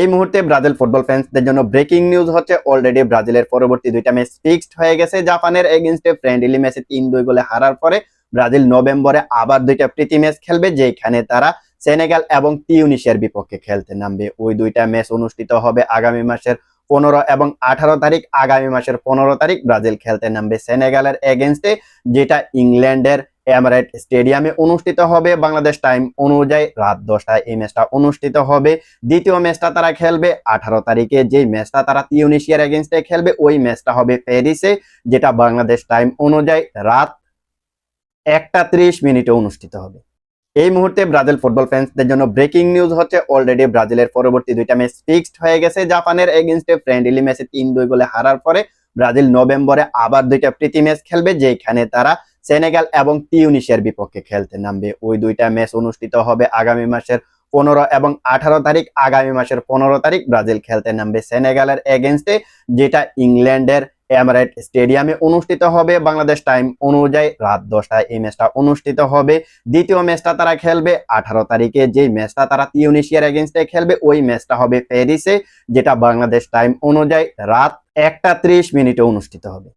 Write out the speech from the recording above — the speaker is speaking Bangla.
এই মুহূর্তে ব্রাজিল ফুটবল ফ্যান্সদের জন্য ব্রেকিং নিউজ হচ্ছে অলরেডি ব্রাজিলের পরবর্তী দুইটা ম্যাচ ফিক্সড হয়ে গেছে জাপানের এগেনস্টে ফ্রেন্ডলি ম্যাচে তিন দুই গোলে হারার পরে ব্রাজিল নভেম্বরে আবার দুইটা প্রীতি ম্যাচ খেলবে, যেখানে তারা সেনেগাল এবং তিউনিশিয়ার বিপক্ষে খেলতে নামবে। ওই দুইটা ম্যাচ অনুষ্ঠিত হবে আগামী মাসের পনেরো এবং আঠারো তারিখ। আগামী মাসের পনেরো তারিখ ব্রাজিল খেলতে নামবে সেনেগালের এগেনস্টে যেটা ইংল্যান্ডের এমারেট স্টেডিয়ামে অনুষ্ঠিত হবে। বাংলাদেশ টাইম অনুযায়ী রাত দশটায় এই ম্যাচটা অনুষ্ঠিত হবে। দ্বিতীয় ম্যাচটা তারা খেলবে আঠারো তারিখে। যে ম্যাচটা তারা তিউনিশিয়ার এগেনস্টে খেলবে, ওই ম্যাচটা হবে প্যারিসে, যেটা বাংলাদেশ টাইম অনুযায়ী রাত একটা ত্রিশ মিনিটে অনুষ্ঠিত হবে। এই মুহূর্তে ব্রাজিল ফুটবল ফ্যান্সদের জন্য ব্রেকিং নিউজ হচ্ছে অলরেডি ব্রাজিলের পরবর্তী দুইটা ম্যাচ ফিক্সড হয়ে গেছে। জাপানের এগেনস্টে ফ্রেন্ডলি ম্যাচে তিন দুই গোলে হারার পরে ব্রাজিল নভেম্বরে আবার দুইটা প্রীতি ম্যাচ খেলবে, যেখানে তারা সেনেগাল এবং তিউনিশিয়ার বিপক্ষে খেলতে নামবে। ওই দুইটা ম্যাচ অনুষ্ঠিত হবে আগামী মাসের পনেরো এবং আঠারো তারিখ। আগামী মাসের পনেরো তারিখ ব্রাজিল খেলতে নামবে সেনেগালের এগেনস্টে যেটা ইংল্যান্ডের এমারেট স্টেডিয়ামে অনুষ্ঠিত হবে। বাংলাদেশ টাইম অনুযায়ী রাত দশটায় এই ম্যাচটা অনুষ্ঠিত হবে। দ্বিতীয় ম্যাচটা তারা খেলবে আঠারো তারিখে। যে ম্যাচটা তারা তিউনিশিয়ার এগেনস্টে খেলবে, ওই ম্যাচটা হবে প্যারিসে, যেটা বাংলাদেশ টাইম অনুযায়ী রাত একটা ত্রিশ মিনিটে অনুষ্ঠিত হবে।